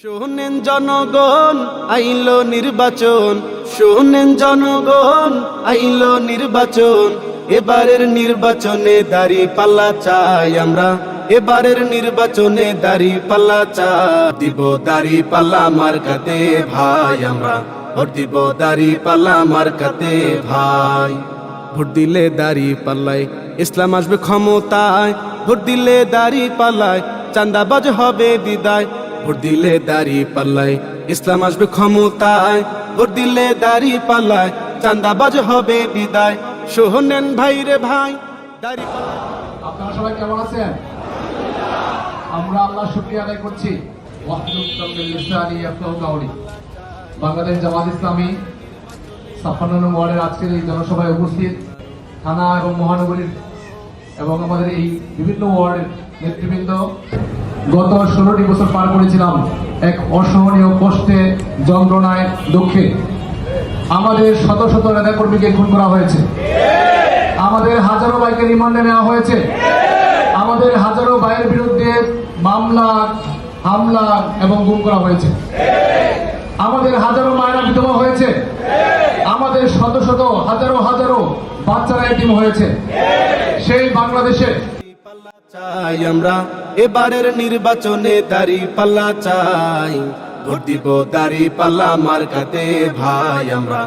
শোনেন জনগণ, আইলো নির্বাচন। শোনেন জনগণ, আইলো নির্বাচন। এবারের নির্বাচনে দাড়ি পাল্লা চাই আমরা। এবারের নির্বাচনে দাড়ি পাল্লা চাই। দিব দাড়ি পাল্লা মার্কাতে ভাই আমরা। ভোট দিব দাড়ি পাল্লা মার্কাতে ভাই। ভোট দিলে দাড়ি পাল্লাই ইসলাম আসবে ক্ষমতায়। ভোট দিলে দাড়ি পাল্লায় চান্দাবাজ হবে বিদায়। ভোট দিলে দাড়ি পাল্লায়। ইসলাম আসবে ক্ষমতায়, ভোট দিলে দাড়ি পাল্লায়। চান্দাবাজ হবে বিদায়। সোহনেন ভাই রে ভাই, দাড়ি আপনারা সবাই কেমন আছেন? আমরা আল্লাহ শুক্রিয়া আদায় করছি। বাংলাদেশ জামাত ইসলামী ছাপ্পান্ন ওয়ার্ডের আজকের এই জনসভায় উপস্থিত থানা এবং মহানগরীর এবং আমাদের এই বিভিন্ন ওয়ার্ডের নেতৃবৃন্দ গত ষোলোটি বছর পার করেছিলাম এক অসহনীয় কষ্টে যন্ত্রণায় দুঃখে। আমাদের শত শত নেতাকর্মীকে খুন করা হয়েছে। আমাদের হাজারো বাইকে রিমান্ডে নেওয়া হয়েছে। আমাদের হাজারো ভাইয়ের বিরুদ্ধে মামলা, হামলা এবং গুম করা হয়েছে। আমাদের হাজারো মায়েরা বিধবা হয়েছে। আমাদের শত শত, হাজারো হাজারো বাচ্চারা এটিম হয়েছে। বাংলাদেশে চাই আমরা, এবারের নির্বাচনে দাড়ি পাল্লা চাই। ভোট দিব দাড়ি পাল্লা মার্কাতে ভাই আমরা।